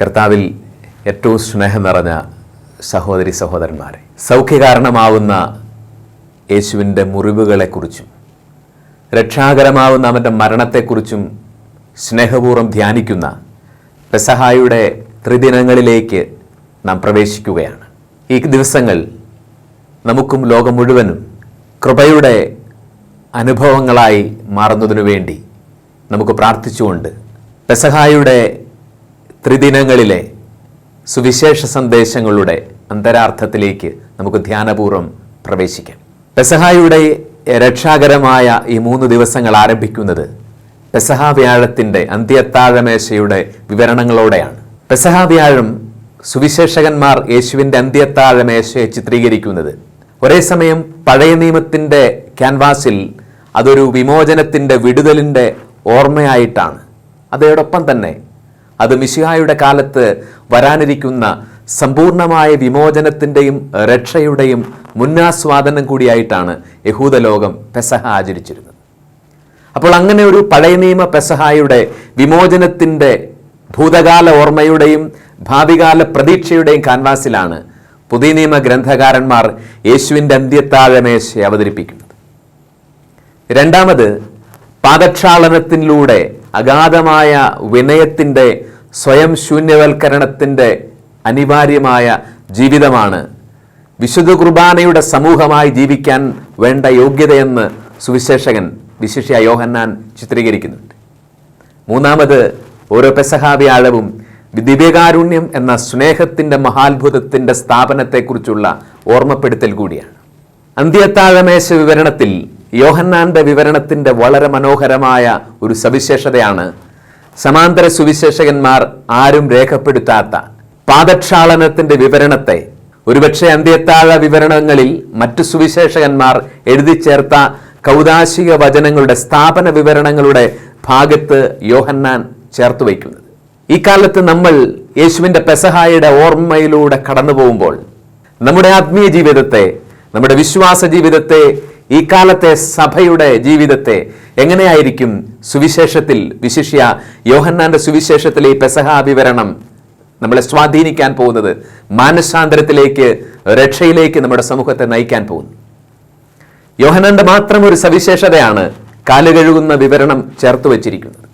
കർത്താവിൽ ഏറ്റവും സ്നേഹം നിറഞ്ഞ സഹോദരി സഹോദരന്മാരെ. സൗഖ്യകാരണമാവുന്ന യേശുവിന്റെ മുറിവുകളെക്കുറിച്ചും രക്ഷാകരമാവുന്ന അവന്റെ മരണത്തെക്കുറിച്ചും സ്നേഹപൂർവം ധ്യാനിക്കുന്ന പെസഹായുടെ ത്രിദിനങ്ങളിലേക്ക് നാം പ്രവേശിക്കുകയാണ്. ഈ ദിവസങ്ങൾ നമുക്കും ലോകം മുഴുവനും കൃപയുടെ അനുഭവങ്ങളായി മാറുന്നതിനു വേണ്ടി നമുക്ക് പ്രാർത്ഥിച്ചുകൊണ്ട് പെസഹായുടെ ത്രിദിനങ്ങളിലെ സുവിശേഷ സന്ദേശങ്ങളുടെ അന്തരാർത്ഥത്തിലേക്ക് നമുക്ക് ധ്യാനപൂർവം പ്രവേശിക്കാം. പെസഹായുടെ രക്ഷാകരമായ ഈ മൂന്ന് ദിവസങ്ങൾ ആരംഭിക്കുന്നത് പെസഹ വ്യാഴത്തിന്റെ അന്ത്യത്താഴമേശയുടെ വിവരണങ്ങളോടെയാണ്. പെസഹ വ്യാഴം സുവിശേഷകന്മാർ യേശുവിന്റെ അന്ത്യത്താഴമേശയെ ചിത്രീകരിക്കുന്നത്. ഒരേ സമയം പഴയ നിയമത്തിന്റെ ക്യാൻവാസിൽ അതൊരു വിമോചനത്തിന്റെ വിടുതലിന്റെ ഓർമ്മയായിട്ടാണ്. അതോടൊപ്പം തന്നെ അത് മിശിഹായുടെ കാലത്ത് വരാനിരിക്കുന്ന സമ്പൂർണമായ വിമോചനത്തിന്റെയും രക്ഷയുടെയും മുന്നാസ്വാദനം കൂടിയായിട്ടാണ് യഹൂദ ലോകം പെസഹ ആചരിച്ചിരുന്നത്. അപ്പോൾ അങ്ങനെ ഒരു പഴയ നിയമ പെസഹായുടെ വിമോചനത്തിന്റെ ഭൂതകാല ഓർമ്മയുടെയും ഭാവികാല പ്രതീക്ഷയുടെയും കാൻവാസിലാണ് പുതിയ നിയമ ഗ്രന്ഥകാരന്മാർ യേശുവിന്റെ അന്ത്യത്താഴമേശ അവതരിപ്പിക്കുന്നത്. രണ്ടാമത് പാദക്ഷാളനത്തിലൂടെ അഗാധമായ വിനയത്തിന്റെ സ്വയം ശൂന്യവൽക്കരണത്തിന്റെ അനിവാര്യമായ ജീവിതമാണ്. വിശുദ്ധ കുർബാനയുടെ സമൂഹമായി ജീവിക്കാൻ വേണ്ട യോഗ്യതയെന്ന് സുവിശേഷകൻ വിശിഷ്യ യോഹന്നാൻ ചിത്രീകരിക്കുന്നുണ്ട്. മൂന്നാമത് ഓരോ പെസഹാവ്യാഴവും ദിവ്യകാരുണ്യം എന്ന സ്നേഹത്തിന്റെ മഹാത്ഭുതത്തിന്റെ സ്ഥാപനത്തെക്കുറിച്ചുള്ള ഓർമ്മപ്പെടുത്തൽ കൂടിയാണ്. അന്ത്യത്താഴമേശ വിവരണത്തിൽ യോഹന്നാന്റെ വിവരണത്തിന്റെ വളരെ മനോഹരമായ ഒരു സവിശേഷതയാണ്. സമാന്തര സുവിശേഷകന്മാർ ആരും രേഖപ്പെടുത്താത്ത പാദക്ഷാളനത്തിന്റെ വിവരണത്തെ. ഒരുപക്ഷെ അന്ത്യത്താഴ വിവരണങ്ങളിൽ മറ്റു സുവിശേഷകന്മാർ എഴുതി ചേർത്ത കൗതാശിക വചനങ്ങളുടെ സ്ഥാപന വിവരണങ്ങളുടെ ഭാഗത്ത് യോഹന്നാൻ ചേർത്ത് വയ്ക്കുന്നത്. ഈ കാലത്ത് നമ്മൾ യേശുവിന്റെ പെസഹായുടെ ഓർമ്മയിലൂടെ കടന്നു പോകുമ്പോൾ നമ്മുടെ ആത്മീയ ജീവിതത്തെ നമ്മുടെ വിശ്വാസ ജീവിതത്തെ ഈ കാലത്തെ സഭയുടെ ജീവിതത്തെ എങ്ങനെയായിരിക്കും സുവിശേഷത്തിൽ വിശിഷ്യ യോഹന്നാന്റെ സുവിശേഷത്തിലെ ഈ പെസഹ വിവരണം നമ്മളെ സ്വാധീനിക്കാൻ പോകുന്നത്? മാനസാന്തരത്തിലേക്ക് രക്ഷയിലേക്ക് നമ്മുടെ സമൂഹത്തെ നയിക്കാൻ പോകുന്നു. യോഹനന്റെ മാത്രം ഒരു സവിശേഷതയാണ് കാലുകഴുകുന്ന വിവരണം ചേർത്ത് വച്ചിരിക്കുന്നത്.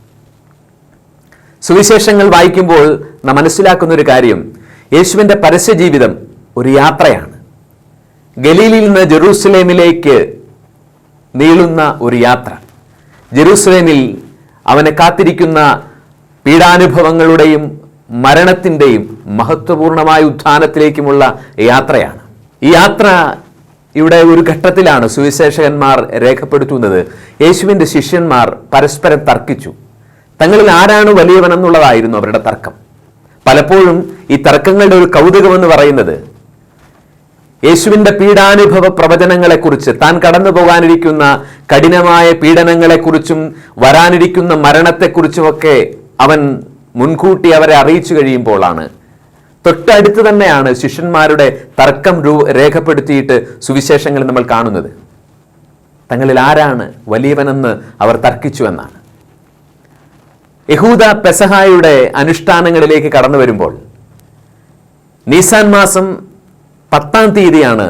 സുവിശേഷങ്ങൾ വായിക്കുമ്പോൾ നാം മനസ്സിലാക്കുന്ന ഒരു കാര്യം യേശുവിന്റെ പരസ്യജീവിതം ഒരു യാത്രയാണ്. ഗലീലിൽ നിന്ന് ജെറൂസലേമിലേക്ക് നീളുന്ന ഒരു യാത്ര. ജെറൂസലേമിൽ അവനെ കാത്തിരിക്കുന്ന പീഡാനുഭവങ്ങളുടെയും മരണത്തിന്റെയും മഹത്വപൂർണമായ ഉത്ഥാനത്തിലേക്കുമുള്ള യാത്രയാണ്. ഈ യാത്ര ഇവിടെ ഒരു ഘട്ടത്തിലാണ് സുവിശേഷകന്മാർ രേഖപ്പെടുത്തുന്നത്. യേശുവിന്റെ ശിഷ്യന്മാർ പരസ്പരം തർക്കിച്ചു. തങ്ങളിൽ ആരാണ് വലിയവനെന്നുള്ളതായിരുന്നു അവരുടെ തർക്കം. പലപ്പോഴും ഈ തർക്കങ്ങളുടെ ഒരു കൗതുകമെന്ന് പറയുന്നത് യേശുവിന്റെ പീഡാനുഭവ പ്രവചനങ്ങളെക്കുറിച്ച് താൻ കടന്നു പോകാനിരിക്കുന്ന കഠിനമായ പീഡനങ്ങളെക്കുറിച്ചും വരാനിരിക്കുന്ന മരണത്തെക്കുറിച്ചുമൊക്കെ അവൻ മുൻകൂട്ടി അവരെ അറിയിച്ചു കഴിയുമ്പോഴാണ്. തൊട്ടടുത്ത് തന്നെയാണ് ശിഷ്യന്മാരുടെ തർക്കം രൂ രേഖപ്പെടുത്തിയിട്ട് സുവിശേഷങ്ങൾ നമ്മൾ കാണുന്നത്. തങ്ങളിൽ ആരാണ് വലിയവനെന്ന് അവർ തർക്കിച്ചു എന്നാണ്. യഹൂദ പെസഹായുടെ അനുഷ്ഠാനങ്ങളിലേക്ക് കടന്നു വരുമ്പോൾ നീസാൻ മാസം പത്താം തീയതിയാണ്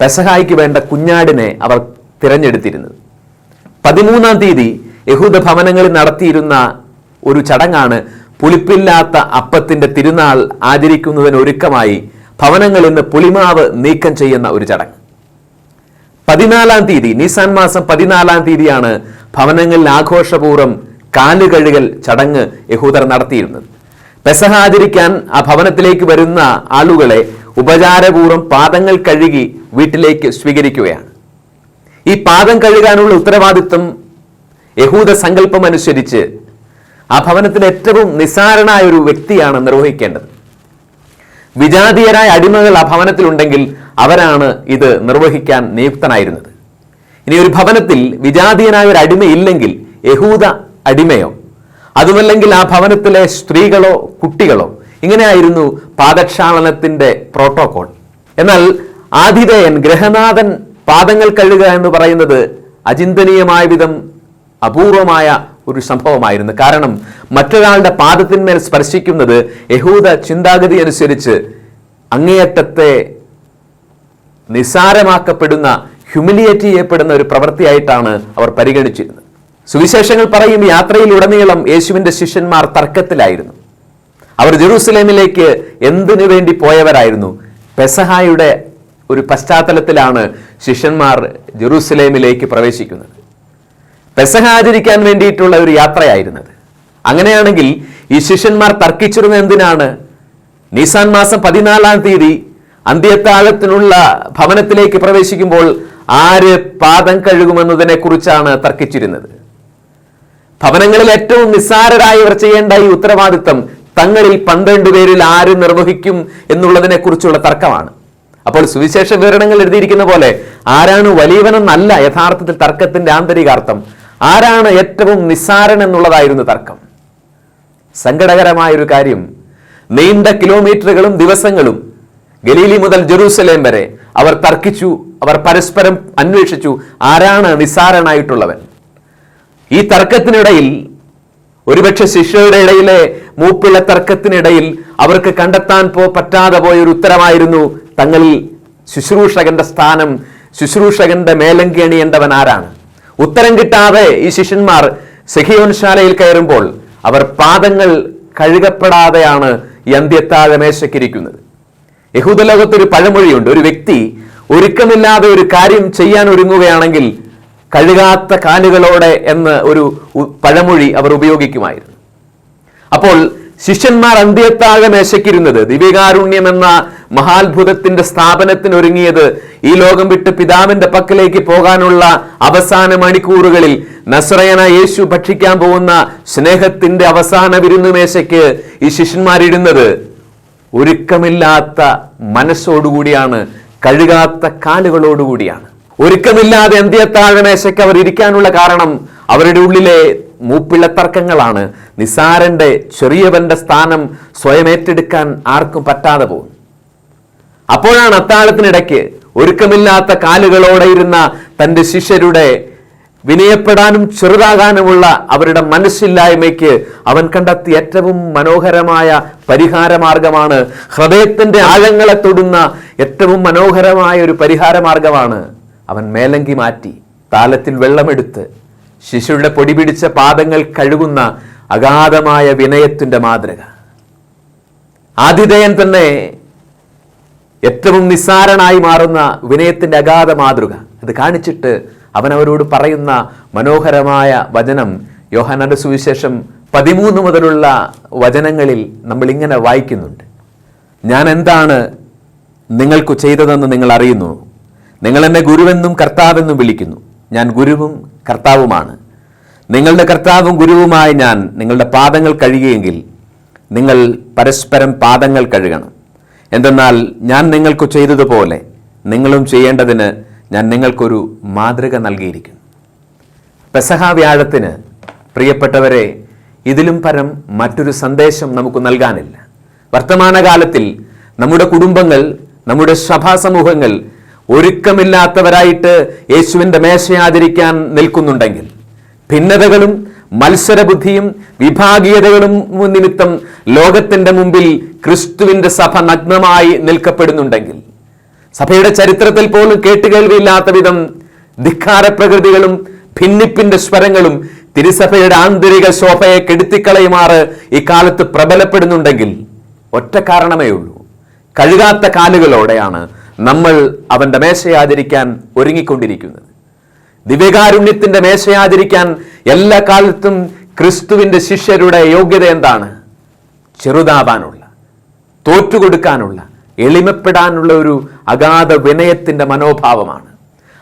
പെസഹായിക്ക് വേണ്ട കുഞ്ഞാടിനെ അവർ തിരഞ്ഞെടുത്തിരുന്നത്. പതിമൂന്നാം തീയതി യഹൂദ ഭവനങ്ങളിൽ നടത്തിയിരുന്ന ഒരു ചടങ്ങാണ് പുളിപ്പില്ലാത്ത അപ്പത്തിന്റെ തിരുനാൾ ആചരിക്കുന്നതിന് ഒരുക്കമായി ഭവനങ്ങളിൽ നിന്ന് പുളിമാവ് നീക്കം ചെയ്യുന്ന ഒരു ചടങ്ങ്. പതിനാലാം തീയതി നിസാൻ മാസം പതിനാലാം തീയതിയാണ് ഭവനങ്ങളിൽ ആഘോഷപൂർവം കാലുകഴുകൽ ചടങ്ങ് യഹൂദർ നടത്തിയിരുന്നത്. പെസഹ ആചരിക്കാൻ ആ ഭവനത്തിലേക്ക് വരുന്ന ആളുകളെ ഉപചാരപൂർവം പാദങ്ങൾ കഴുകി വീട്ടിലേക്ക് സ്വീകരിക്കുകയാണ്. ഈ പാദം കഴുകാനുള്ള ഉത്തരവാദിത്വം യഹൂദ സങ്കല്പം അനുസരിച്ച് ആ ഭവനത്തിലെ ഏറ്റവും നിസ്സാരനായ ഒരു വ്യക്തിയാണ് നിർവഹിക്കേണ്ടത്. വിജാതീയരായ അടിമകൾ ആ ഭവനത്തിലുണ്ടെങ്കിൽ അവരാണ് ഇത് നിർവഹിക്കാൻ നിയുക്തനായിരുന്നത്. ഇനി ഒരു ഭവനത്തിൽ വിജാതീയനായ ഒരു അടിമ ഇല്ലെങ്കിൽ യഹൂദ അടിമയോ? അതുമല്ലെങ്കിൽ ആ ഭവനത്തിലെ സ്ത്രീകളോ കുട്ടികളോ ഇങ്ങനെയായിരുന്നു പാദക്ഷാളനത്തിന്റെ പ്രോട്ടോകോൾ. എന്നാൽ ആതിഥേയൻ ഗ്രഹനാഥൻ പാദങ്ങൾ കഴുകുക എന്ന് പറയുന്നത് അചിന്തനീയമായ വിധം അപൂർവമായ ഒരു സംഭവമായിരുന്നു. കാരണം മറ്റൊരാളുടെ പാദത്തിന്മേൽ സ്പർശിക്കുന്നത് യഹൂദ ചിന്താഗതി അനുസരിച്ച് അങ്ങേയറ്റത്തെ നിസാരമാക്കപ്പെടുന്ന ഹ്യൂമിലിയേറ്റ് ചെയ്യപ്പെടുന്ന ഒരു പ്രവൃത്തിയായിട്ടാണ് അവർ പരിഗണിച്ചിരുന്നത്. സുവിശേഷങ്ങൾ പറയും യാത്രയിലുടനീളം യേശുവിന്റെ ശിഷ്യന്മാർ തർക്കത്തിലായിരുന്നു. അവർ ജെറൂസലേമിലേക്ക് എന്തിനു വേണ്ടി പോയവരായിരുന്നു? പെസഹായുടെ ഒരു പശ്ചാത്തലത്തിലാണ് ശിഷ്യന്മാർ ജെറൂസലേമിലേക്ക് പ്രവേശിക്കുന്നത്. പെസഹ ആചരിക്കാൻ വേണ്ടിയിട്ടുള്ള ഒരു യാത്രയായിരുന്നത്. അങ്ങനെയാണെങ്കിൽ ഈ ശിഷ്യന്മാർ തർക്കിച്ചിരുന്ന എന്തിനാണ്? നിസാൻ മാസം പതിനാലാം തീയതി അന്ത്യത്താഴത്തിനുള്ള ഭവനത്തിലേക്ക് പ്രവേശിക്കുമ്പോൾ ആര് പാദം കഴുകുമെന്നതിനെ കുറിച്ചാണ് തർക്കിച്ചിരുന്നത്. ഭവനങ്ങളിൽ ഏറ്റവും നിസ്സാരരായവർ ചെയ്യേണ്ട ഈ ഉത്തരവാദിത്തം തങ്ങളിൽ പന്ത്രണ്ട് പേരിൽ ആര് നിർവഹിക്കും എന്നുള്ളതിനെ കുറിച്ചുള്ള തർക്കമാണ്. അപ്പോൾ സുവിശേഷ വിവരണങ്ങൾ എഴുതിയിരിക്കുന്ന പോലെ ആരാണ് വലിയവനെന്നല്ല യഥാർത്ഥത്തിൽ തർക്കത്തിന്റെ ആന്തരികാർത്ഥം. ആരാണ് ഏറ്റവും നിസ്സാരൻ എന്നുള്ളതായിരുന്നു തർക്കം. സങ്കടകരമായ ഒരു കാര്യം നീണ്ട കിലോമീറ്ററുകളും ദിവസങ്ങളും ഗലീലി മുതൽ ജെറൂസലേം വരെ അവർ തർക്കിച്ചു അവർ പരസ്പരം അന്വേഷിച്ചു ആരാണ് നിസ്സാരനായിട്ടുള്ളവൻ. ഈ തർക്കത്തിനിടയിൽ ഒരുപക്ഷെ ശിഷ്യരുടെ ഇടയിലെ മൂപ്പിള തർക്കത്തിനിടയിൽ അവർക്ക് കണ്ടെത്താൻ പോ പറ്റാതെ പോയ ഒരു ഉത്തരമായിരുന്നു തങ്ങളിൽ ശുശ്രൂഷകന്റെ സ്ഥാനം ശുശ്രൂഷകന്റെ മേലങ്കി അണിയേണ്ടവൻ ആരാണ്? ഉത്തരം കിട്ടാതെ ഈ ശിഷ്യന്മാർ സഹിയോൻശാലയിൽ കയറുമ്പോൾ അവർ പാദങ്ങൾ കഴുകപ്പെടാതെയാണ് ഈ അന്ത്യത്താഴമേശക്കിരിക്കുന്നത് യഹൂദലോകത്തൊരു പഴമൊഴിയുണ്ട്. ഒരു വ്യക്തി ഒരുക്കമില്ലാതെ ഒരു കാര്യം ചെയ്യാൻ ഒരുങ്ങുകയാണെങ്കിൽ കഴുകാത്ത കാലുകളോടെ എന്ന് ഒരു പഴമൊഴി അവർ ഉപയോഗിക്കുമായിരുന്നു. അപ്പോൾ ശിഷ്യന്മാർ അന്ത്യത്താഴ മേശയ്ക്കിരുന്നത് ദിവ്യകാരുണ്യം എന്ന മഹാത്ഭുതത്തിന്റെ സ്ഥാപനത്തിന് ഒരുങ്ങിയത് ഈ ലോകം വിട്ട് പിതാവിന്റെ പക്കലേക്ക് പോകാനുള്ള അവസാന മണിക്കൂറുകളിൽ നസ്രയന യേശു ഭക്ഷിക്കാൻ പോകുന്ന സ്നേഹത്തിന്റെ അവസാന വിരുന്നുമേശയ്ക്ക് ഈ ശിഷ്യന്മാരിടുന്നത് ഒരുക്കമില്ലാത്ത മനസ്സോടുകൂടിയാണ് കഴുകാത്ത കാലുകളോടുകൂടിയാണ്. ഒരുക്കമില്ലാതെ അന്ത്യത്താഴമേശയ്ക്ക് അവർ ഇരിക്കാനുള്ള കാരണം അവരുടെ ഉള്ളിലെ മൂപ്പിള്ള തർക്കങ്ങളാണ്. നിസാരന്റെ ചെറിയവന്റെ സ്ഥാനം സ്വയം ഏറ്റെടുക്കാൻ ആർക്കും പറ്റാതെ പോകും. അപ്പോഴാണ് അത്താഴത്തിനിടയ്ക്ക് ഒരുക്കമില്ലാത്ത കാലുകളോടെ ഇരുന്ന തന്റെ ശിഷ്യരുടെ വിനയപ്പെടാനും ചെറുതാകാനുമുള്ള അവരുടെ മനസ്സില്ലായ്മയ്ക്ക് അവൻ കണ്ടെത്തിയ ഏറ്റവും മനോഹരമായ പരിഹാരമാർഗമാണ്. ഹൃദയത്തിന്റെ ആഴങ്ങളെ തൊടുന്ന ഏറ്റവും മനോഹരമായ ഒരു പരിഹാരമാർഗമാണ് അവൻ മേലങ്കി മാറ്റി താലത്തിൽ വെള്ളമെടുത്ത് ശിശുവിടെ പൊടി പിടിച്ച പാദങ്ങൾ കഴുകുന്ന അഗാധമായ വിനയത്തിന്റെ മാതൃക. ആതിഥേയൻ തന്നെ ഏറ്റവും നിസ്സാരനായി മാറുന്ന വിനയത്തിന്റെ അഗാധ മാതൃക. അത് കാണിച്ചിട്ട് അവൻ അവരോട് പറയുന്ന മനോഹരമായ വചനം യോഹനന്റെ സുവിശേഷം പതിമൂന്ന് മുതലുള്ള വചനങ്ങളിൽ നമ്മൾ ഇങ്ങനെ വായിക്കുന്നുണ്ട്. ഞാൻ എന്താണ് നിങ്ങൾക്ക് ചെയ്തതെന്ന് നിങ്ങൾ അറിയുന്നു? നിങ്ങൾ എന്നെ ഗുരുവെന്നും കർത്താവെന്നും വിളിക്കുന്നു. ഞാൻ ഗുരുവും കർത്താവുമാണ്. നിങ്ങളുടെ കർത്താവും ഗുരുവുമായി ഞാൻ നിങ്ങളുടെ പാദങ്ങൾ കഴുകിയെങ്കിൽ നിങ്ങൾ പരസ്പരം പാദങ്ങൾ കഴുകണം. എന്തെന്നാൽ ഞാൻ നിങ്ങൾക്ക് ചെയ്തതുപോലെ നിങ്ങളും ചെയ്യേണ്ടതിന് ഞാൻ നിങ്ങൾക്കൊരു മാതൃക നൽകിയിരിക്കുന്നു. പെസഹ വ്യാഴത്തിന് പ്രിയപ്പെട്ടവരെ ഇതിലും പരം മറ്റൊരു സന്ദേശം നമുക്ക് നൽകാനില്ല. വർത്തമാനകാലത്തിൽ നമ്മുടെ കുടുംബങ്ങൾ നമ്മുടെ സഭാ സമൂഹങ്ങൾ ഒരുക്കമില്ലാത്തവരായിട്ട് യേശുവിന്റെ മേശയാചരിക്കാൻ നിൽക്കുന്നുണ്ടെങ്കിൽ ഭിന്നതകളും മത്സരബുദ്ധിയും വിഭാഗീയതകളും നിമിത്തം ലോകത്തിന്റെ മുമ്പിൽ ക്രിസ്തുവിന്റെ സഭ നഗ്നമായി നിൽക്കപ്പെടുന്നുണ്ടെങ്കിൽ സഭയുടെ ചരിത്രത്തിൽ പോലും കേട്ടുകേൾവിയില്ലാത്ത വിധം ധിക്കാര പ്രകൃതികളും ഭിന്നിപ്പിന്റെ സ്വരങ്ങളും തിരുസഭയുടെ ആന്തരിക ശോഭയെ കെടുത്തിക്കളയുമാറ് ഈ കാലത്ത് പ്രബലപ്പെടുന്നുണ്ടെങ്കിൽ ഒറ്റ കാരണമേ ഉള്ളൂ. കഴുകാത്ത കാലുകളോടെയാണ് നമ്മൾ അവന്റെ മേശയാചരിക്കാൻ ഒരുങ്ങിക്കൊണ്ടിരിക്കുന്നത്. ദിവ്യകാരുണ്യത്തിന്റെ മേശയാചരിക്കാൻ എല്ലാ കാലത്തും ക്രിസ്തുവിന്റെ ശിഷ്യരുടെ യോഗ്യത എന്താണ്? ചെറുതാവാനുള്ള തോറ്റുകൊടുക്കാനുള്ള എളിമപ്പെടാനുള്ള ഒരു അഗാധ വിനയത്തിന്റെ മനോഭാവമാണ്.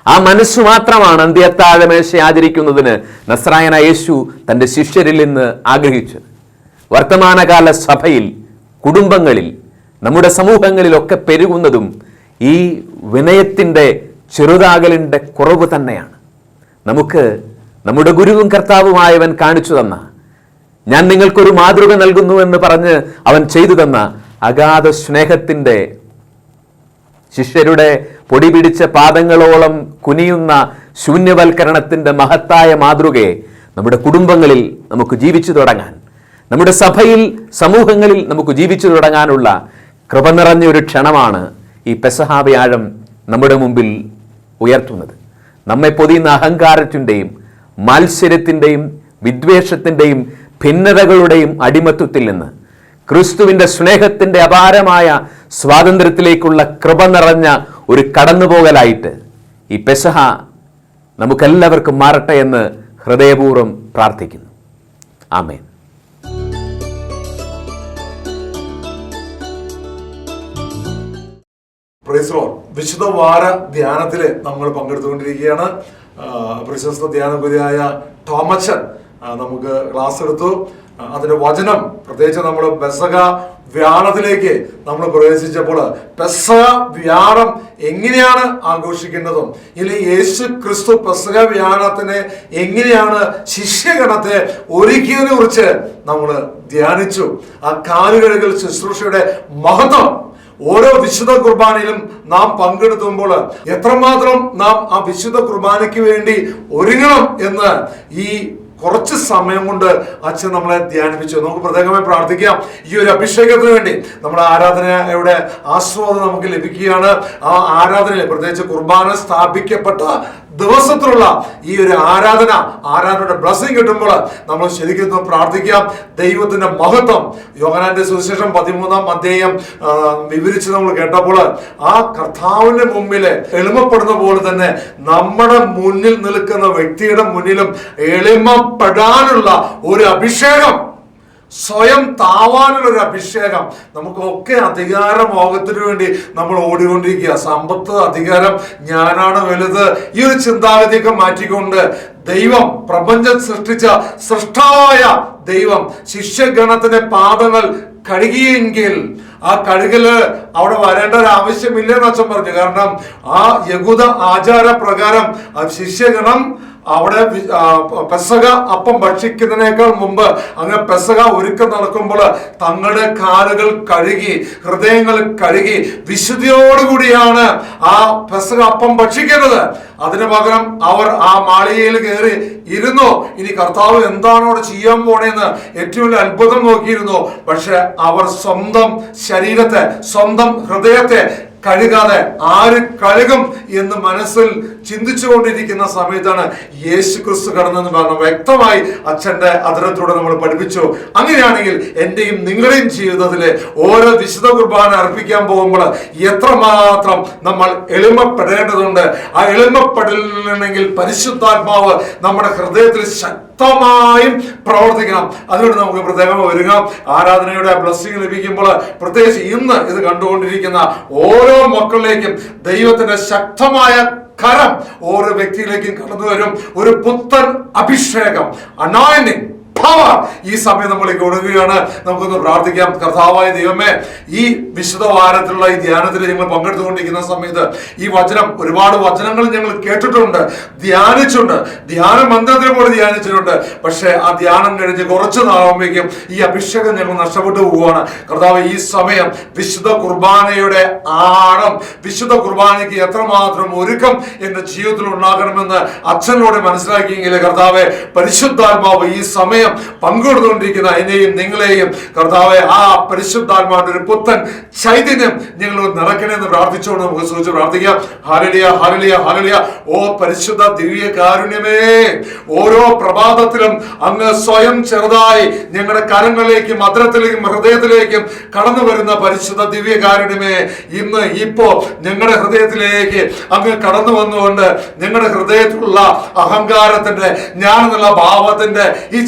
ആ മനസ്സ് മാത്രമാണ് അന്ത്യത്താഴ മേശ ആചരിക്കുന്നതിന് നസ്രായന യേശു തന്റെ ശിഷ്യരിൽ നിന്ന് ആഗ്രഹിച്ചത്. വർത്തമാനകാല സഭയിൽ കുടുംബങ്ങളിൽ നമ്മുടെ സമൂഹങ്ങളിലൊക്കെ പെരുകുന്നതും ഈ വിനയത്തിന്റെ ചെറുതാകലിന്റെ കുറവ് തന്നെയാണ്. നമുക്ക് നമ്മുടെ ഗുരുവും കർത്താവുമായവൻ കാണിച്ചു തന്ന ഞാൻ നിങ്ങൾക്കൊരു മാതൃക നൽകുന്നു എന്ന് പറഞ്ഞ് അവൻ ചെയ്തു തന്ന അഗാധ സ്നേഹത്തിന്റെ ശിഷ്യരുടെ പൊടി പിടിച്ച പാദങ്ങളോളം കുനിയുന്ന ശൂന്യവൽക്കരണത്തിന്റെ മഹത്തായ മാതൃകയെ നമ്മുടെ കുടുംബങ്ങളിൽ നമുക്ക് ജീവിച്ചു തുടങ്ങാൻ നമ്മുടെ സഭയിൽ സമൂഹങ്ങളിൽ നമുക്ക് ജീവിച്ചു തുടങ്ങാനുള്ള കൃപ നിറഞ്ഞ ഒരു ക്ഷണമാണ് ഈ പെസഹ വ്യാഴം നമ്മുടെ മുമ്പിൽ ഉയർത്തുന്നത്. നമ്മെ പൊതിയുന്ന അഹങ്കാരത്തിന്റെയും മത്സര്യത്തിന്റെയും വിദ്വേഷത്തിന്റെയും ഭിന്നതകളുടെയും അടിമത്വത്തിൽ നിന്ന് ക്രിസ്തുവിന്റെ സ്നേഹത്തിന്റെ അപാരമായ സ്വാതന്ത്ര്യത്തിലേക്കുള്ള കൃപ നിറഞ്ഞ ഒരു കടന്നുപോകലായിട്ട് ഈ പെസഹ നമുക്കെല്ലാവർക്കും മാറട്ടെ എന്ന് ഹൃദയപൂർവം പ്രാർത്ഥിക്കുന്നു. ആമേൻ. Praise lord. വിശുദ്ധ വാര ധ്യാനത്തിൽ നമ്മൾ പങ്കെടുത്തുകൊണ്ടിരിക്കുകയാണ്. പ്രശസ്ത ധ്യാനഗുരിയായ ടോമച്ചൻ നമുക്ക് ക്ലാസ് എടുത്തു. അതിന്റെ വചനം പ്രത്യേകിച്ച് നമ്മൾ ബെസക വ്യാഴത്തിലേക്ക് നമ്മൾ പ്രവേശിച്ചപ്പോൾ പെസക വ്യാഴം എങ്ങനെയാണ് ആഘോഷിക്കേണ്ടതും? ഇനി യേശു ക്രിസ്തു പെസക വ്യാഴത്തിനെ എങ്ങനെയാണ് ശിഷ്യഗണത്തെ ഒരുക്കിയതിനെ കുറിച്ച് നമ്മൾ ധ്യാനിച്ചു. ആ കാലുകഴുകൽ ശുശ്രൂഷയുടെ മഹത്വം ഓരോ വിശുദ്ധ കുർബാനയിലും നാം പങ്കെടുത്തുമ്പോൾ എത്രമാത്രം നാം ആ വിശുദ്ധ കുർബാനയ്ക്ക് വേണ്ടി ഒരുങ്ങണം എന്ന് ഈ കുറച്ച് സമയം കൊണ്ട് അച്ഛൻ നമ്മളെ ധ്യാനിപ്പിച്ചു. നമുക്ക് പ്രത്യേകമായി പ്രാർത്ഥിക്കാം. ഈ ഒരു അഭിഷേകത്തിന് വേണ്ടി നമ്മുടെ ആരാധനയുടെ ആസ്വാദം നമുക്ക് ലഭിക്കുകയാണ്. ആ ആരാധനയിൽ പ്രത്യേകിച്ച് കുർബാന സ്ഥാപിക്കപ്പെട്ട ദിവസത്തിലുള്ള ഈ ഒരു ആരാധന ആരാധനയുടെ ബ്ലസ്സിംഗ് കിട്ടുമ്പോൾ നമ്മൾ ശരിക്കും പ്രാർത്ഥിക്കാം. ദൈവത്തിന്റെ മഹത്വം യോഗനാന്റെ സുവിശേഷം പതിമൂന്നാം അധ്യായം വിവരിച്ച് നമ്മൾ കേട്ടപ്പോൾ ആ കർത്താവിന്റെ മുമ്പിൽ എളിമപ്പെടുന്ന പോലെ തന്നെ നമ്മുടെ മുന്നിൽ നിൽക്കുന്ന വ്യക്തിയുടെ മുന്നിലും എളിമപ്പെടാനുള്ള ഒരു അഭിഷേകം സ്വയം താവാനുള്ളൊരു അഭിഷേകം. നമുക്കൊക്കെ അധികാര മോഹത്തിന് വേണ്ടി നമ്മൾ ഓടിക്കൊണ്ടിരിക്കുക. സമ്പത്ത് അധികാരം ഞാനാണ് വലുത്. ഈ ഒരു ചിന്താഗതിയൊക്കെ മാറ്റിക്കൊണ്ട് ദൈവം പ്രപഞ്ചം സൃഷ്ടിച്ച സൃഷ്ടാവായ ദൈവം ശിഷ്യഗണത്തിന്റെ പാദങ്ങൾ കഴുകിയെങ്കിൽ ആ കഴുകൽ അവിടെ വരേണ്ട ഒരു ആവശ്യമില്ലെന്ന് അച്ഛൻ പറഞ്ഞു. കാരണം ആ യകുത ആചാര പ്രകാരം ആ ശിഷ്യഗണം അവിടെ പെസക അപ്പം ഭക്ഷിക്കുന്നതിനേക്കാൾ മുമ്പ് അങ്ങനെ പെസക ഒരുക്കം നടക്കുമ്പോൾ തങ്ങളുടെ കാലുകൾ കഴുകി ഹൃദയങ്ങൾ കഴുകി വിശുദ്ധിയോടുകൂടിയാണ് ആ പെസക അപ്പം ഭക്ഷിക്കുന്നത്. അതിന് പകരം അവർ ആ മാളികയിൽ കയറി ഇരുന്നു. ഇനി കർത്താവ് എന്താണ് അവിടെ ചെയ്യാൻ പോണേന്ന് ഏറ്റവും വലിയ അത്ഭുതം നോക്കിയിരുന്നു. പക്ഷെ അവർ സ്വന്തം ശരീരത്തെ സ്വന്തം ഹൃദയത്തെ കഴുകാതെ ആര് കഴുകും എന്ന് മനസ്സിൽ ചിന്തിച്ചുകൊണ്ടിരിക്കുന്ന സമയത്താണ് യേശു ക്രിസ്തു കടന്നെന്ന് പറഞ്ഞ വ്യക്തമായി അച്ഛന്റെ അതിരത്തിലൂടെ നമ്മൾ പഠിപ്പിച്ചു. അങ്ങനെയാണെങ്കിൽ എന്റെയും നിങ്ങളുടെയും ജീവിതത്തിൽ ഓരോ വിശുദ്ധ കുർബാന അർപ്പിക്കാൻ പോകുമ്പോൾ എത്രമാത്രം നമ്മൾ എളിമപ്പെടേണ്ടതുണ്ട്. ആ എളിമപ്പെടലിനെങ്കിൽ പരിശുദ്ധാത്മാവ് നമ്മുടെ ഹൃദയത്തിൽ ശക്തമായും പ്രവർത്തിക്കണം. അതിലൂടെ നമുക്ക് പ്രത്യേകം വരിക ആരാധനയുടെ ബ്ലസ്സിംഗ് ലഭിക്കുമ്പോൾ പ്രത്യേകിച്ച് ഇന്ന് ഇത് കണ്ടുകൊണ്ടിരിക്കുന്ന ഓരോ മക്കളിലേക്കും ദൈവത്തിന്റെ ശക്തമായ കരം ഓരോ വ്യക്തിയിലേക്കും കടന്നു വരും ഒരു പുത്തൻ അഭിഷേകം അനോയിന്റിങ് പവർ ഈ സമയം നമ്മൾ കൊടുക്കുകയാണ് നമുക്കൊന്ന് പ്രാർത്ഥിക്കാം. കർത്താവായ ദൈവമേ ഈ വിശുദ്ധ വാരത്തിലുള്ള ഈ ധ്യാനത്തിൽ ഞങ്ങൾ പങ്കെടുത്തുകൊണ്ടിരിക്കുന്ന സമയത്ത് ഈ വചനം ഒരുപാട് വചനങ്ങൾ ഞങ്ങൾ കേട്ടിട്ടുണ്ട് ധ്യാനിച്ചുണ്ട് ധ്യാന മന്ത്രത്തിനെ പോലെ ധ്യാനിച്ചിട്ടുണ്ട്. പക്ഷേ ആ ധ്യാനം കഴിഞ്ഞ് കുറച്ച് നാളാകുമ്പോഴേക്കും ഈ അഭിഷേകം ഞങ്ങൾ നഷ്ടപ്പെട്ടു പോവുകയാണ്. കർത്താവ് ഈ സമയം വിശുദ്ധ കുർബാനയുടെ ആഴം വിശുദ്ധ കുർബാനയ്ക്ക് എത്രമാത്രം ഒരുക്കം എന്റെ ജീവിതത്തിൽ ഉണ്ടാകണമെന്ന് അച്ഛനോട് മനസ്സിലാക്കിയെങ്കിൽ കർത്താവെ പരിശുദ്ധാത്മാവ് ഈ സമയം പങ്കെടുത്തുകൊണ്ടിരിക്കുന്ന എന്നെയും നിങ്ങളെയും കർത്താവെ ആ പരിശുദ്ധാത്മാവിന്റെ ഒരു പുത്തൻ ചൈതന്യം ഞങ്ങൾ നിറക്കണമെന്ന് പ്രാർത്ഥിച്ചുകൊണ്ട് നമുക്ക് സൂചിച്ച് പ്രാർത്ഥിക്കാം. ഹാലലിയ ഹാലലിയ ഹാലലിയ ഓ പരിശുദ്ധ ദിവ്യ കാരുണ്യമേ ഓരോ പ്രഭാതത്തിലും അങ്ങ് സ്വയം ചെറുതായി ഞങ്ങളുടെ കരങ്ങളിലേക്കും മദ്രത്തിലേക്കും ഹൃദയത്തിലേക്കും കടന്നു വരുന്ന പരിശുദ്ധ ദിവ്യ കാരുണ്യമേ ഇന്ന് ഇപ്പോ ഞങ്ങളുടെ ഹൃദയത്തിലേക്ക് അങ്ങ് കടന്നു വന്നുകൊണ്ട് ഞങ്ങളുടെ ഹൃദയത്തിലുള്ള അഹങ്കാരത്തിന്റെ ഞാൻ എന്നുള്ള ഭാവത്തിന്റെ ഈ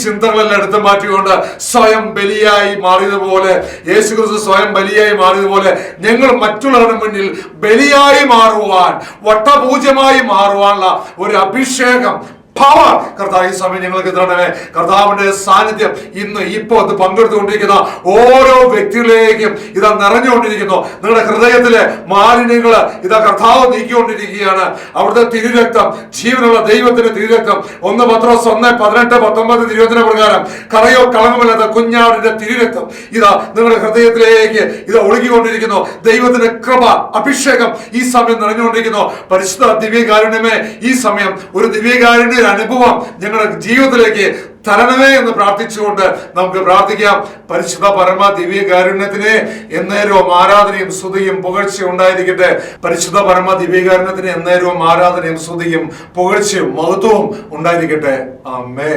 ചിന്തകളെല്ലാം എടുത്തു മാറ്റിക്കൊണ്ട് സ്വയം ബലിയായി മാറിയതുപോലെ യേശു ക്രിസ്തു സ്വയം ബലിയായി മാറിയതുപോലെ ഞങ്ങൾ മറ്റുള്ളവരുടെ മുന്നിൽ ബലിയായി മാറുവാൻ വട്ടപൂജ്യമായി മാറുവാനുള്ള ഒരു അഭിഷേകം പവർ കർത്താവ് ഈ സമയം ഞങ്ങൾക്ക് തരണമേ. കർത്താവിന്റെ സാന്നിധ്യം ഇന്ന് ഇപ്പോൾ അത് പങ്കെടുത്തുകൊണ്ടിരിക്കുന്ന ഓരോ വ്യക്തികളിലേക്കും ഇതാ നിറഞ്ഞുകൊണ്ടിരിക്കുന്നു. നിങ്ങളുടെ ഹൃദയത്തിലെ മാലിന്യങ്ങൾ ഇതാ കർത്താവ് നീക്കിക്കൊണ്ടിരിക്കുകയാണ്. അവിടുത്തെ തിരുരക്തം ജീവനുള്ള ദൈവത്തിന്റെ തിരുരക്തം. ഒന്ന് പത്രോസ് ഒന്ന് പതിനെട്ട് പത്തൊമ്പത് തിരുവചന പ്രകാരം കറയോ കളങ്കമില്ലാത്ത കുഞ്ഞാടിന്റെ തിരുരക്തം ഇതാ നിങ്ങളുടെ ഹൃദയത്തിലേക്ക് ഇത് ഒഴുകിക്കൊണ്ടിരിക്കുന്നു. ദൈവത്തിന്റെ കൃപ അഭിഷേകം ഈ സമയം നിറഞ്ഞുകൊണ്ടിരിക്കുന്നു. പരിശുദ്ധ ദിവ്യകാരുണ്യമേ ഈ സമയം ഒരു ദിവ്യകാരുണ്യരായി അനുഭവം ഞങ്ങളുടെ ജീവിതത്തിലേക്ക് തരണമേ എന്ന് പ്രാർത്ഥിച്ചുകൊണ്ട് നമുക്ക് പ്രാർത്ഥിക്കാം. പരിശുദ്ധ പരമ ദിവ്യ കാരുണ്യത്തിന് എന്നേരവും ആരാധനയും സ്തുതിയും പുകഴ്ചയും ഉണ്ടായിരിക്കട്ടെ. പരിശുദ്ധ പരമ ദിവ്യ കാരുണ്യത്തിന് എന്നേരവും ആരാധനയും സ്തുതിയും പുകഴ്ചയും മഹത്വവും ഉണ്ടായിരിക്കട്ടെ. അമ്മേ